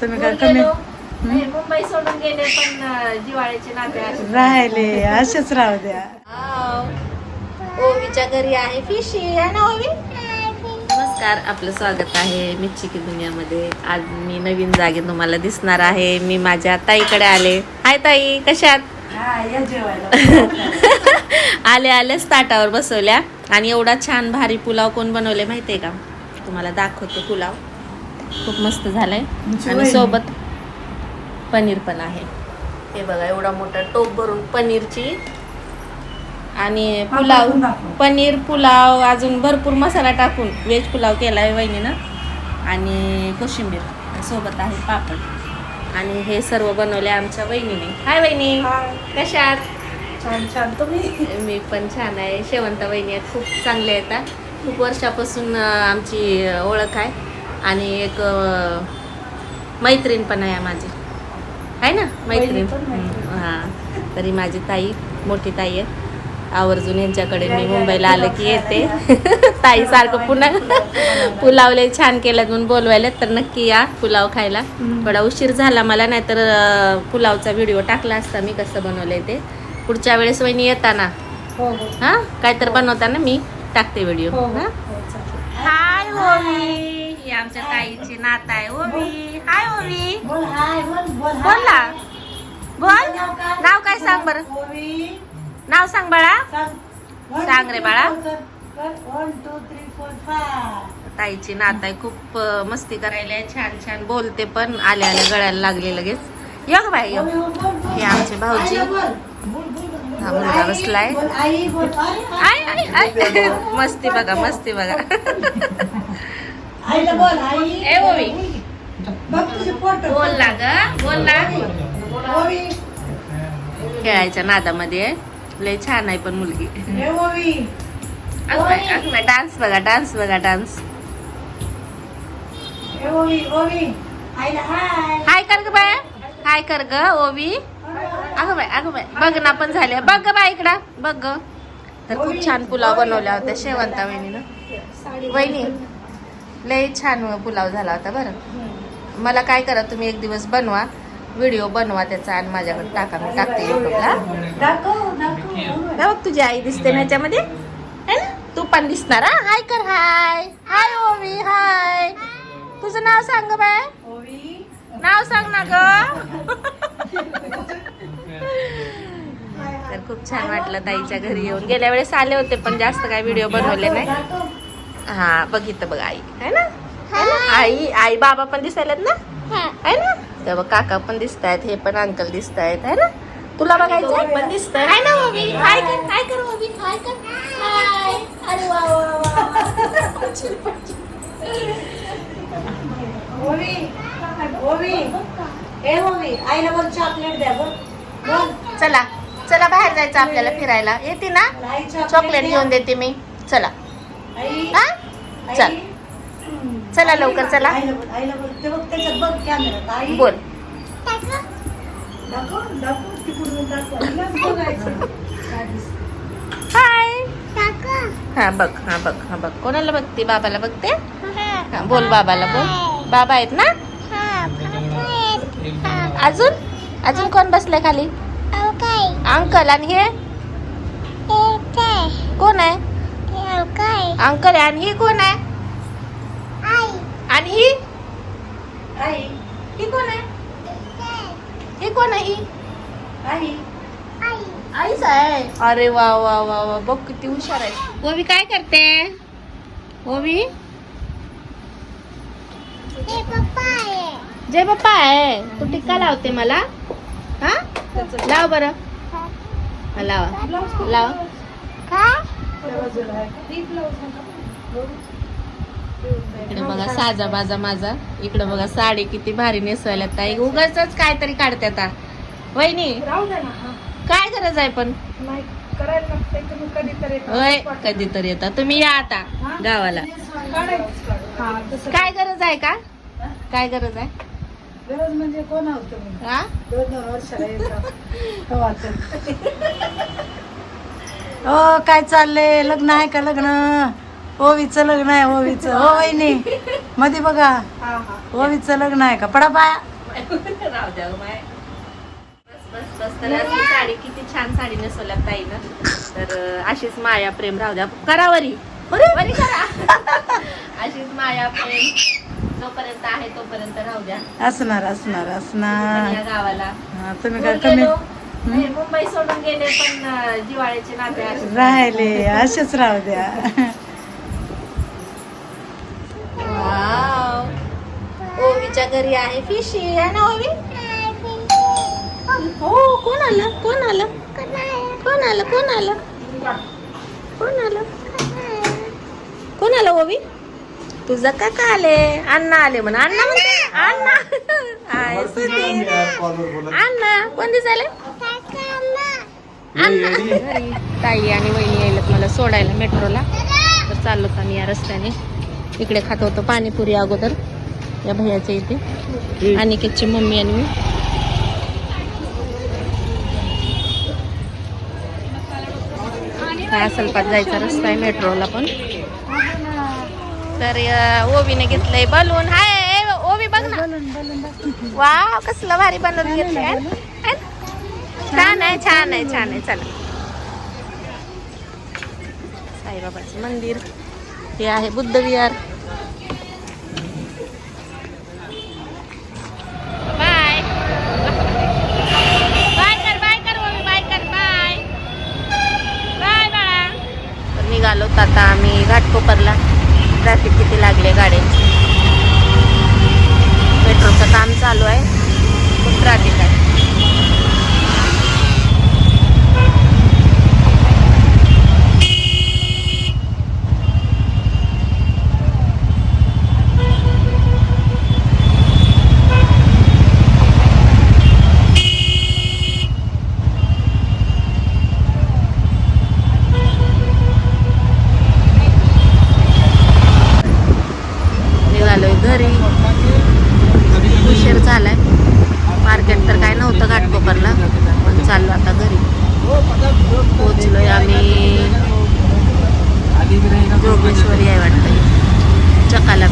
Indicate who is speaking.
Speaker 1: तुम्ही काय कमी
Speaker 2: मुंबई सोडून गेले पण जिव्हाळ्याचे नाते.
Speaker 1: राहिले असेच राहू द्या.
Speaker 2: ओवीच्या घरी आहे फिशी आहे ना ओवी? नमस्कार आपलं स्वागत आहे मिरची की दुनियामध्ये. आज मी नवीन जागे तुम्हाला दिसणार आहे. मी माझ्या ताईकडे आले. हाय ताई कशात
Speaker 1: हा या जेवायला.
Speaker 2: आले आलेच ताटावर बसवल्या. आणि एवढा छान भारी पुलाव कोण बनवले माहितीये का? तुम्हाला दाखवते पुलाव. खूप मस्त झालाय. आणि सोबत पनीर पण आहे. हे बघा एवढा मोठा टोप भरून पनीरची. आणि पुलाव. पनीर पुलाव अजून भरपूर मसाला टाकून व्हेज पुलाव केलाय वहिनीनं. आणि कोशिंबीर. सोबत आहे पापड. आणि हे सर्व बनवले आमच्या वहिनीने. हाय वहिनी. कशात
Speaker 1: छान छान. तुम्ही?
Speaker 2: मी पण छान आहे. शेवंत वहिनी आहेत. खूप चांगले आहेत. हा. खूप वर्षापासून आमची ओळख आहे. आणि एक मैत्रीण पण आहे माझी. आहे ना? मैत्रीण. हा. तरी माझी ताई मोठी ताई आहे. आवर्जून यांच्याकडे मी मुंबईला आलं की येते. ताई सारखं पुन्हा पुलावले छान केलं म्हणून बोलवायला तर नक्की या पुलाव खायला. थोडा उशीर झाला मला नाहीतर पुलावचा व्हिडिओ टाकला असता मी कसं बनवलंय ते. पुढच्या वेळेस वहिनी येताना.
Speaker 1: हो हो.
Speaker 2: हा? काय तर बनवताना मी टाकते व्हिडिओ.
Speaker 1: हो
Speaker 2: हा.
Speaker 1: हो.
Speaker 2: हाय ही आमच्या ताईची नात आहे. ओवी. हाय ओवी.
Speaker 1: बोल हाय बोल बोल
Speaker 2: बोल ना बोल.
Speaker 1: नाव काय?
Speaker 2: नाव काय सांग बरं.
Speaker 1: ओवी,
Speaker 2: नाव सांग बाळा.
Speaker 1: सांग.
Speaker 2: रे बाळा. ताईची नात आहे. खूप अं, मस्ती करायला आहे. छान छान बोलते पण आल्या आल्या गळ्याला लागले लगेच. या ग बाई ये.
Speaker 1: ओवी, बोल, बोल, बोल.
Speaker 2: हे आमचे भाऊजी. हा मुलगा बसलाय.
Speaker 1: आई आई,
Speaker 2: मस्ती बघा मस्ती बघा.
Speaker 1: आईला बोल आई.
Speaker 2: ए ओवी.
Speaker 1: बघ तुझे पोट
Speaker 2: बोल ना ग बोल ना.
Speaker 1: ओवी.
Speaker 2: खेळायच्या नादामध्ये. लय छान आहे पण मुलगी.
Speaker 1: ए ओवी.
Speaker 2: डान्स बघा डान्स बघा डान्स.
Speaker 1: ए ओवी ओवी. आईला हाय.
Speaker 2: हाय कर ग बाय हाय कर ग ओवी. अगं बाय अगं बाय बघ ना पण झाले. बघ ग बाय इकडं बघ ग. तर खूप छान पुलाव बनवला होता शेवंता वहिनीनं. वहिनी लय छान पुलाव झाला होता बरं. मला काय करा तुम्ही एक दिवस बनवा व्हिडिओ बनवा त्याचा आणि माझ्याकडे टाका मी टाकते युट्यूबला बघ तुझी आई दिसते ना याच्यामध्ये है तू पण दिसणार हाय कर हाय हाय ओवी हाय तुझं नाव सांग बाय.
Speaker 1: ओवी.
Speaker 2: नाव सांग ना ग. तर खूप छान वाटलं ताईच्या घरी येऊन. गेल्या वेळेस आले होते पण जास्त काय व्हिडिओ बनवले नाही. हा बघितलं बघ आई. है ना? है. ना? आई आई बाबा पण दिसायलेत ना? है. ना? तेव्हा काका पण दिसत आहेत हे पण अंकल दिसत आहेत है ना? तुला बघायचं पण दिसत आहे ना मम्मी? हाय कर काय कर मम्मी? हाय कर? हाय अरे वा वा वा
Speaker 1: ओवी ओवी ए ओवी आईला बोल चॉकलेट द्या बोल बोल
Speaker 2: चला चला बाहेर जायचं आपल्याला फिरायला. येते ना? चॉकलेट घेऊन देते मी. चला. हा. चल. चला लवकर, चला.
Speaker 1: बोल.
Speaker 2: हाय. हा बघ हा बघ हा बघ. कोणाला बघते? बाबाला बघते? हा. बोल बाबाला बोल. बाबा आहेत ना? अजून? अजून कोण बसलाय खाली? अंकल. आणि हे? कोण आहे? अंकल आहे आणि ही कोण आहे? आणि ही?
Speaker 1: आई.
Speaker 2: ही कोण आहे? ही कोण आहे ही?
Speaker 1: आई.
Speaker 2: आईच आहे. अरे वा वा वा वा बघ किती हुशार आहे. ओवी काय करते? ओवी जय बाप्पा आहे. तू टिक्का लावते मला. हा? लाव बरं. हा, लावा. लाव. इकडे बघा साजा बाजा माझा. इकडे बघा साडी किती भारी नेसवायला. ताई उगाच काहीतरी काढते आता. वहिनी. काय गरज आहे पण? होय कधीतरी येता तुम्ही या आता गावाला. काय गरज आहे का? काय गरज आहे?
Speaker 1: गरज म्हणजे कोण आहोत तुम्ही?
Speaker 2: हा?
Speaker 1: दोन दोन वर्षाला तर. हो काय चाललंय? लग्न आहे का लग्न? ओवीचं लग्न आहे ओवीचं. हो वहिनी मध्ये बघा. ओवीचं लग्न आहे का? पडा पाया.
Speaker 2: राहू द्या गं माय. बस बस बस. तर अशी साडी किती छान साडी नेसवल्या ताईनं. तर अं, अशीच माया प्रेम. राहू द्या. करा वरी. वरी. करा. अशीच माया प्रेम. जोपर्यंत आहे तोपर्यंत राहू द्या.
Speaker 1: असणार असणार
Speaker 2: पण
Speaker 1: असणार
Speaker 2: या गावाला.
Speaker 1: हा, तुम्ही काय कमी
Speaker 2: मुंबई सोडून गेले पण जिव्हाळ्याचे नाते
Speaker 1: राहिले. असेच राहू द्या.
Speaker 2: वाव. ओवीच्या घरी आहे फिशी आहे ना ओवी? हो कोण आलं? कोण आलं? कोण आलं? कोण आलं? कोण आलं? कोण आलं ओवी? तुझं काका आले? अण्णा आले म्हणा. अण्णा म्हणते. अण्णा. अण्णा. कोण दिसायले? अण्णा घरी. ताई आणि वहिनी यायला मला सोडायला मेट्रोला. तर चाललो आम्ही या रस्त्याने. इकडे खात होतो पाणीपुरी अगोदर. या भैयाच्या इथे. अनिकेतची मम्मी आणि मी. हा सलपात जायचा रस्ता आहे मेट्रोला पण. तर ओवीने घेतलंय बलून. हाय ओवी बघ ना. वा कसलं भारी बनवून घेतलंय? छान आहे छान आहे छान आहे. चला. साईबाबाचं मंदिर. हे आहे बुद्ध विहार. निघालो आता आम्ही घाटकोपरला. ट्रॅफिक किती लागले गाड्यांची? मेट्रोचं काम चालू आहे. खूप ट्रॅफिक आहे निघालोय घरी उशीर झालाय मार्केट तर काय नव्हतं घाटकोपरला पण चाललो आता घरी. पोचलोय आम्ही जोगेश्वरी आहे वाटतं. चकाला